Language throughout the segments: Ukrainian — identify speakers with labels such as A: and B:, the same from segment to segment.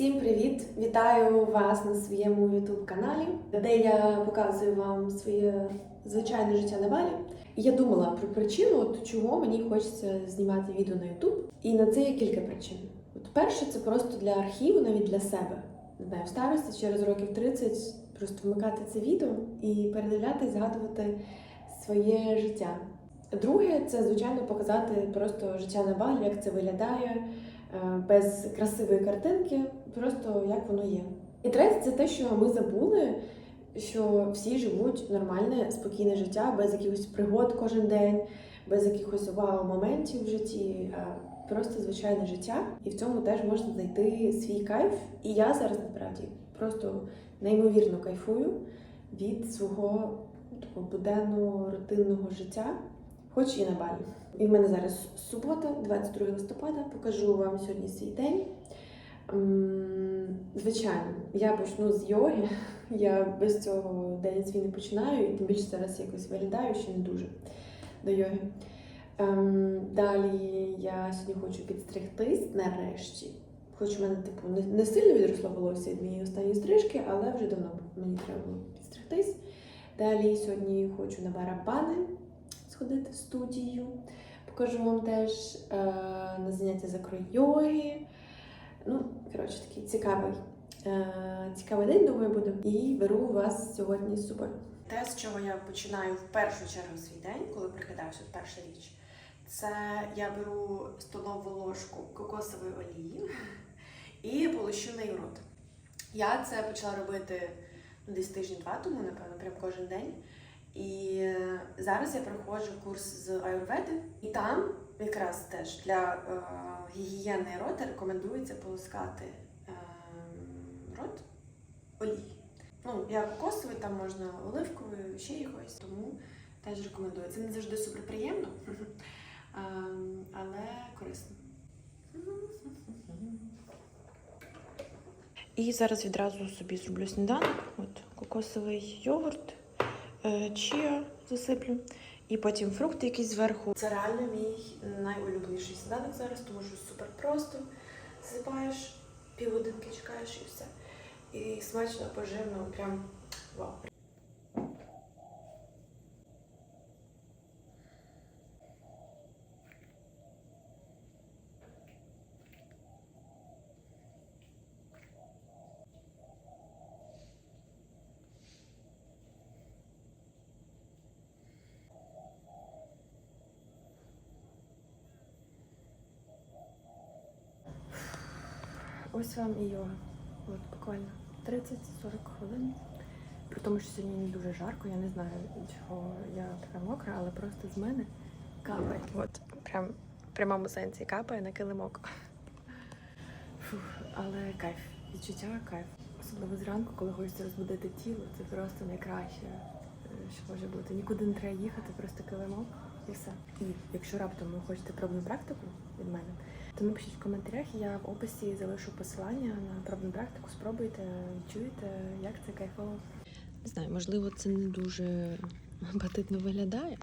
A: Всім привіт! Вітаю вас на своєму youtube каналі, де я показую вам своє звичайне життя на Балі. Я думала про причину, от чого мені хочеться знімати відео на YouTube. І на це є кілька причин. От перше, це просто для архіву, навіть для себе. Не знаю, в старості через років 30 просто вмикати це відео і передивлятись, згадувати своє життя. Друге, це звичайно показати просто життя на Балі, як це виглядає без красивої картинки, просто як воно є. І третє, це те, що ми забули, що всі живуть нормальне, спокійне життя, без якихось пригод кожен день, без якихось вау-моментів в житті, а просто звичайне життя. І в цьому теж можна знайти свій кайф. І я зараз насправді просто неймовірно кайфую від свого такого буденного рутинного життя, хоч і на балі. І в мене зараз субота, 22 листопада. Покажу вам сьогодні свій день. Звичайно, я почну з йоги. Я без цього день свій не починаю, і тим більше зараз якось виглядаю, ще не дуже до йоги. Ем, Далі я сьогодні хочу підстригтись нарешті. Хоч у мене типу не, не сильно відросло волосся від моєї останньої стрижки, але вже давно мені треба було підстригтись. Далі сьогодні хочу на барабани сходити в студію. Покажу вам теж е, на заняття з акро-йоги. Ну, коротше, такий цікавий, е, цікавий день, думаю, буде. І беру вас сьогодні з собою. Те, з чого я починаю в першу чергу свій день, коли прикидаюся, перша річ, це я беру столову ложку кокосової олії і полощу нею рот. Я це почала робити ну, десь тиждень-два тому, напевно, прям кожен день. І зараз я проходжу курс з аюрведи, і там якраз теж для е, гігієни рота рекомендується полоскати е, рот олії. Ну, я кокосовий, там можна оливковий, ще якось, тому теж рекомендую. Це не завжди суперприємно, ем, але корисно. І зараз відразу собі зроблю сніданок. От кокосовий йогурт, е, чия засиплю, і потім фрукти якісь зверху. Це реально мій найулюбленіший сніданок зараз, тому що супер просто. Засипаєш, півгодинки чекаєш і все. І смачно, поживно, прям вау. Ось вам і йога. От буквально 30-40 хвилин. При тому, що сьогодні не дуже жарко, я не знаю, чого я така мокра, але просто з мене капає. От прям в прямому сенсі капає на килимок. Фух, але кайф, відчуття кайф. Особливо зранку, коли хочеться розбудити тіло, це просто найкраще, що може бути. Нікуди не треба їхати, просто килимок і все. І якщо раптом ви хочете пробну практику від мене, то напишіть в коментарях, я в описі залишу посилання на пробну практику. Спробуйте, чуєте, як це кайфово. Не знаю, можливо, це не дуже апетитно виглядає,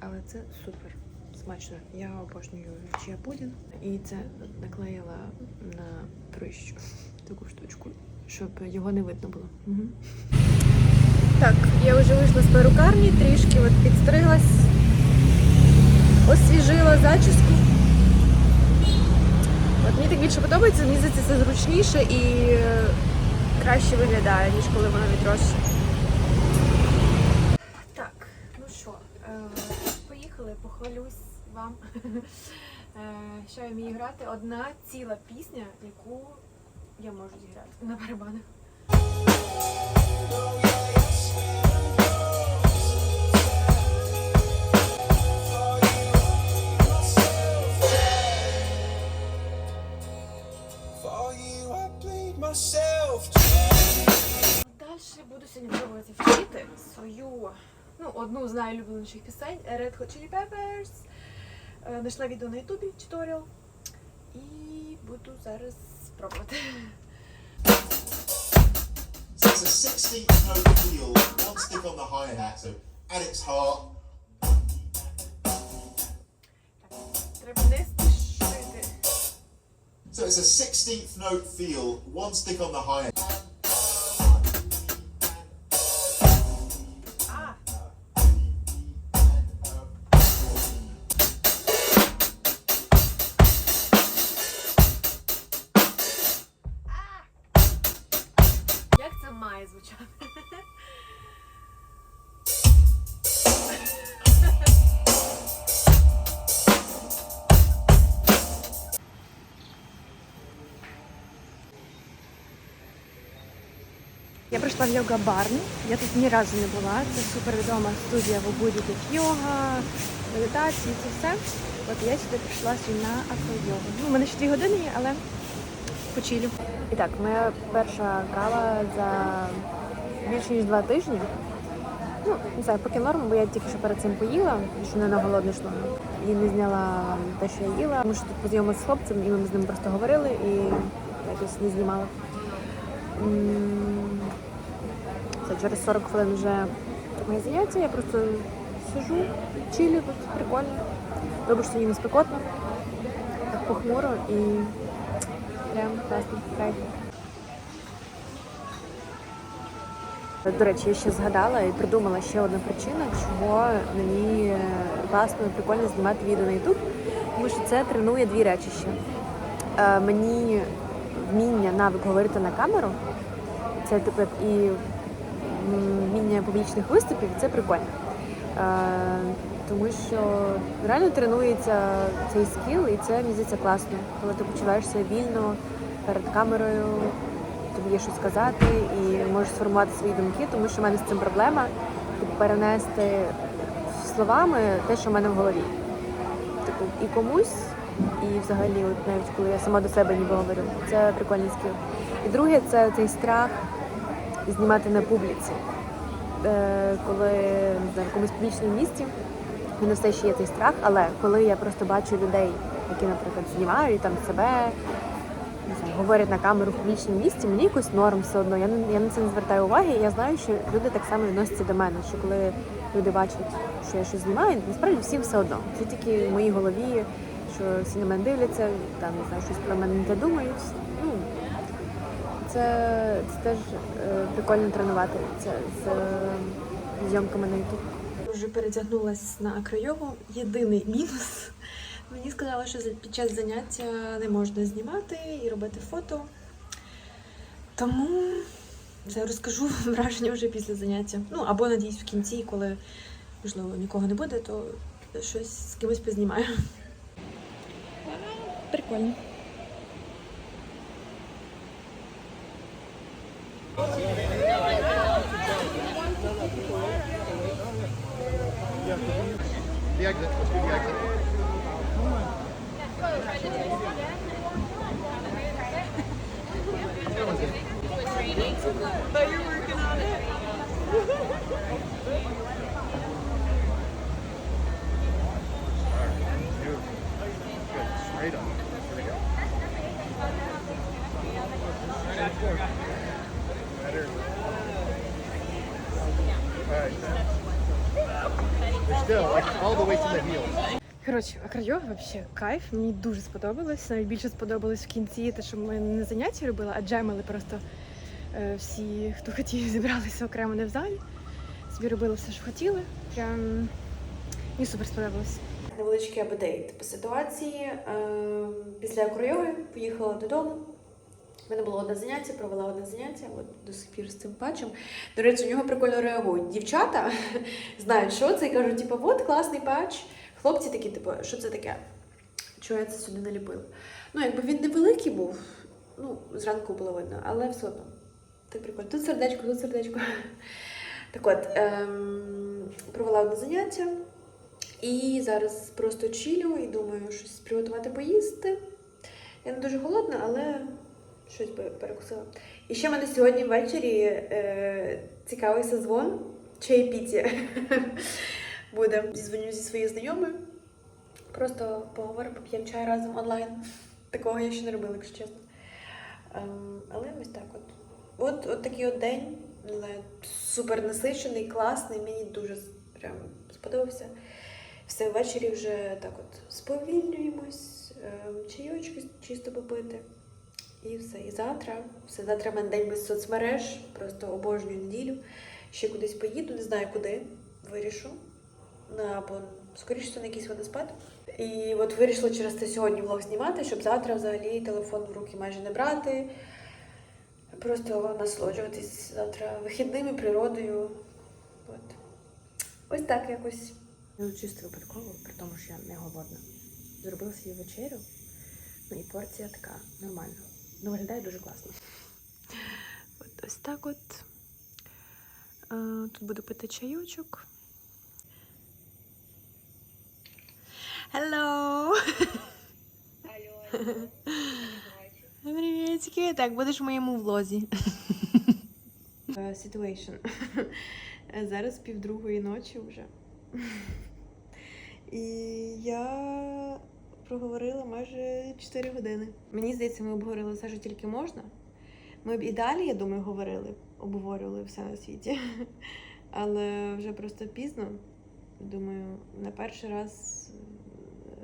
A: але це супер смачно. Я обожнюю чия пудінг. І це наклеїла на прищу таку штучку, щоб його не видно було. Угу.
B: Так, я вже вийшла з перукарні, трішки от підстриглась, освіжила зачіску. От мені так більше подобається, мені здається, це зручніше і е, краще виглядає, ніж коли воно відросше. Так, ну що, е, поїхали, похвалюсь вам. Е, Що я вмію грати? Одна ціла пісня, яку я можу зіграти на барабанах. Далі буду сьогодні пробувати вчити свою, ну, одну з найулюбленіших пісень Red Hot Chili Peppers. Е, Знайшла відео на ютубі, туторіал. І буду зараз спробувати.
C: So it's a 16th note wheel, one stick on the hi-hat, so at its heart,
B: Треба спішити.
C: So it's a 16th note feel, one stick on the hi hat.
A: А, як це має звучати? Я прийшла в йога барн. Я тут ні разу не була. Це супервідома студія в Убуді, тут йога, медитації, це все. От я сюди прийшла сьогодні на акро-йогу. Ну, у мене ще дві години є, але почилю. І так, моя перша кава за більше ніж два тижні. Ну, не знаю, поки норм, бо я тільки що перед цим поїла, що не на голодний шлунок. І не зняла те, що я їла. Тому що тут познайомилася з хлопцем, і ми з ним просто говорили і якось не знімала. Це через 40 хвилин вже заняття. Я просто сижу, чилю тут прикольно. Добре, що не спекотно, так похмуро і прям класно. Кайф. До речі, я ще згадала і придумала ще одну причину, чого мені е, класно прикольно знімати відео на YouTube, тому що це тренує дві речі ще. Е, Мені вміння навик говорити на камеру, це типу і вміння публічних виступів, це прикольно. Е, Тому що реально тренується цей скіл, і це мені здається класно, коли ти почуваєшся вільно перед камерою, тобі є що сказати і можеш сформувати свої думки, тому що в мене з цим проблема перенести словами те, що в мене в голові. Типу, і комусь, і взагалі, от навіть коли я сама до себе ніби говорю, це прикольний скіл. І друге, це цей страх знімати на публіці. Е, коли не знаю, в якомусь публічному місці мене все ще є цей страх, але коли я просто бачу людей, які, наприклад, знімають там себе, не знаю, говорять на камеру в публічному місці, мені якось норм все одно. Я, я на це не звертаю уваги. Я знаю, що люди так само відносяться до мене. Що коли люди бачать, що я щось знімаю, насправді всім все одно. Це тільки в моїй голові, що всі на мене дивляться, там не знаю, щось про мене не думають. Ну, це, це теж е, прикольно тренувати це з е, зйомками на YouTube. Вже перетягнулася на акройогу. Єдиний мінус. Мені сказали, що під час заняття не можна знімати і робити фото. Тому це розкажу враження вже після заняття. Ну, або надіюсь в кінці, коли можливо нікого не буде, то щось з кимось познімаю. Прикольно.
D: The exit, let's do the exit. That one's it.
A: Коротше, акройог взагалі кайф. Мені дуже сподобалось. Навіть більше сподобалось в кінці, те, що ми не заняття робили, а джемили просто е, всі, хто хотів, зібралися окремо не в залі. Собі робили все, що хотіли. Прям мені супер сподобалось.
E: Невеличкий апдейт по ситуації. Ем, Після акройоги поїхала додому. У мене було одне заняття, провела одне заняття, от до сих пір з цим патчем. До речі, у нього прикольно реагують. Дівчата знають, що це, і кажуть, типу, от класний патч. Хлопці такі, типу, що це таке? Чого я це сюди наліпила? Ну, якби він невеликий був, ну, зранку було видно, але все одно. Так прикольно. Тут сердечко, тут сердечко. Так от, ем, провела одне заняття. І зараз просто чилю і думаю, щось приготувати поїсти. Я не дуже голодна, але щось би перекусила. І ще в мене сьогодні ввечері е, цікавий созвон чаєпіті буде. Зізвоню зі своєю знайомою. Просто поговоримо, поп'ємо чай разом онлайн. Такого я ще не робила, якщо чесно. Ем, але ось так от. От, от такий от день, не супер насичений, класний. Мені дуже прям сподобався. Все ввечері вже так от сповільнюємось, е,
F: е, чайочки чисто попити. І все. І завтра, все завтра в мене день без соцмереж, просто обожнюю неділю. Ще кудись поїду, не знаю куди. Вирішу. На, або скоріше на якийсь водоспад. І от вирішила через це сьогодні влог знімати, щоб завтра взагалі телефон в руки майже не брати. Просто насолоджуватись завтра вихідними, природою. От. Ось так якось.
G: Ну, чисто випадково, при тому, що я не голодна. Зробила собі вечерю, ну і порція така нормальна. Ну, виглядає дуже класно.
A: От ось так от. Е, Тут буду пити чайочок. Hello! Привітки! Так, будеш в моєму влозі. Е, Situation. Зараз півдругої ночі вже. І я проговорила майже 4 години. Мені здається, ми обговорили все, що тільки можна. Ми б і далі, я думаю, говорили, обговорювали все на світі. Але вже просто пізно. Думаю, на перший раз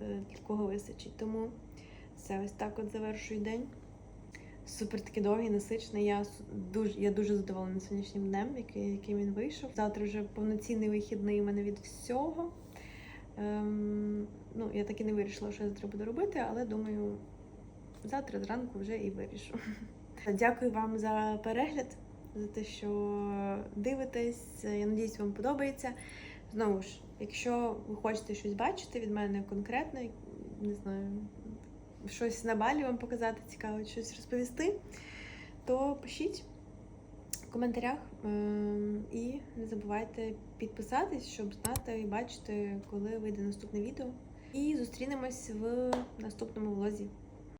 A: е, кого вистачить. Тому все ось так от завершую день. Супер такий довгий, насичений. Я дуже, я дуже задоволена сьогоднішнім днем, який, який він вийшов. Завтра вже повноцінний вихідний у мене від всього. Ем, ну, я так і не вирішила, що я завтра буду робити, але думаю, завтра зранку вже і вирішу. Дякую вам за перегляд, за те, що дивитесь. Я надіюсь, вам подобається. Знову ж, якщо ви хочете щось бачити від мене конкретно, не знаю, щось на балі вам показати цікаво, щось розповісти, то пишіть коментарях Ем, і не забувайте підписатись, щоб знати і бачити, коли вийде наступне відео. І зустрінемось в наступному влозі.